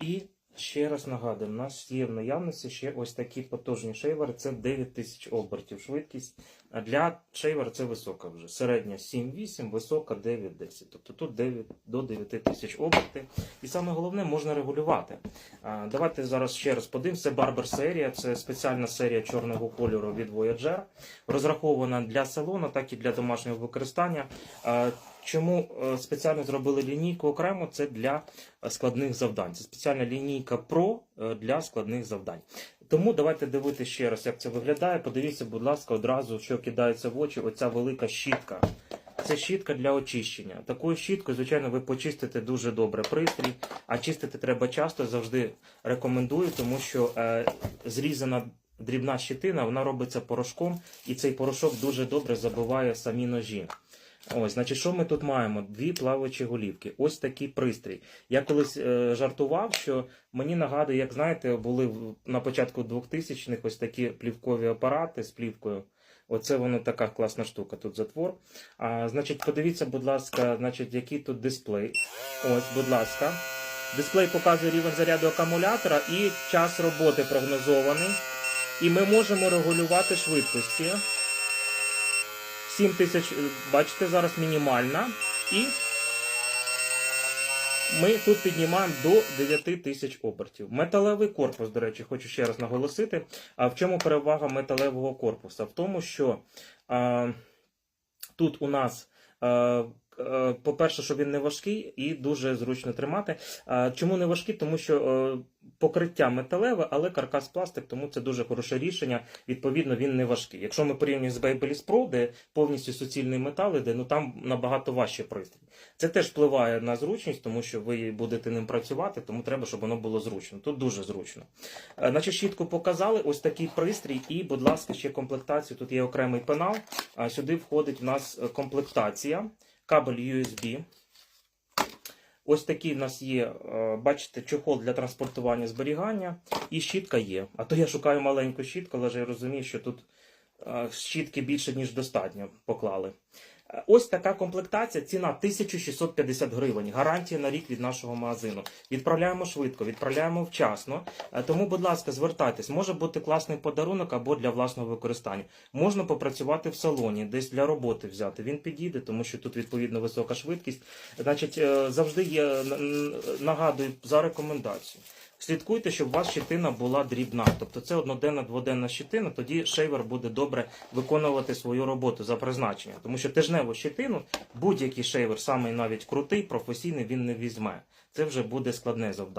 І ще раз нагадую, у нас є в наявності ще ось такі потужні шейвери. Це 9000 обертів швидкість. А для шейвера це висока вже. Середня 7-8, висока 9-10. Тобто тут 9 до 9000 обертів. І саме головне можна регулювати. Давайте зараз ще раз подивимося. Це Barber серія, це спеціальна серія чорного кольору від Voyager, розрахована для салону, так і для домашнього використання. А, Чому е, спеціально зробили лінійку окремо? Це для е, складних завдань. Це спеціальна лінійка Pro е, для складних завдань. Тому давайте дивитися ще раз, як це виглядає. Подивіться, будь ласка, одразу, що кидається в очі, оця велика щітка. Це щітка для очищення. Такою щіткою, звичайно, ви почистите дуже добре пристрій, а чистити треба часто, завжди рекомендую, тому що е, зрізана дрібна щитина, вона робиться порошком, і цей порошок дуже добре забиває самі ножі. Ось, значить, що ми тут маємо? Дві плавачі голівки. Ось такий пристрій. Я колись е, жартував, що мені нагадує, як знаєте, були на початку 2000-х ось такі плівкові апарати з плівкою. Оце воно така класна штука, тут затвор. А, значить, подивіться, будь ласка, значить, який тут дисплей. Ось, будь ласка. Дисплей показує рівень заряду акумулятора і час роботи прогнозований. І ми можемо регулювати швидкості. 7 тисяч, е, бачите, зараз мінімальна. І ми тут піднімаємо до 9 тисяч обертів. Металевий корпус, до речі, хочу ще раз наголосити. А в чому перевага металевого корпуса? В тому, що а, тут у нас. а, е, По-перше, що він не важкий і дуже зручно тримати. Чому не важкий? Тому що е, покриття металеве, але каркас пластик, тому це дуже хороше рішення. Відповідно, він не важкий. Якщо ми порівнюємо з Babyliss Pro, де повністю суцільний метал іде, ну там набагато важче пристрій. Це теж впливає на зручність, тому що ви будете ним працювати, тому треба, щоб воно було зручно. Тут дуже зручно. Е, Значить, щітку показали, ось такий пристрій, і, будь ласка, ще комплектацію. Тут є окремий пенал. Сюди входить в нас е, комплектація, кабель USB. Ось такий в нас є, е, бачите, чохол для транспортування зберігання, і щітка є. А то я шукаю маленьку щітку, але я розумію, що тут е, щітки більше, ніж достатньо поклали. Ось така комплектація, ціна 1650 гривень. Гарантія на рік від нашого магазину. Відправляємо швидко, відправляємо вчасно. Е, Тому, будь ласка, звертайтесь. Може бути класний подарунок або для власного використання. Можна попрацювати в салоні, десь для роботи взяти. Він підійде, тому що тут відповідно висока швидкість. Значить, е, завжди є нагадую за рекомендацію. Слідкуйте, щоб у вас щитина була дрібна. Тобто це одноденна дводенна щитина, тоді шейвер буде добре виконувати свою роботу за призначення. Тому що тижневу щитину будь-який шейвер, самий навіть крутий, професійний, він не візьме. Це вже буде складне завдання.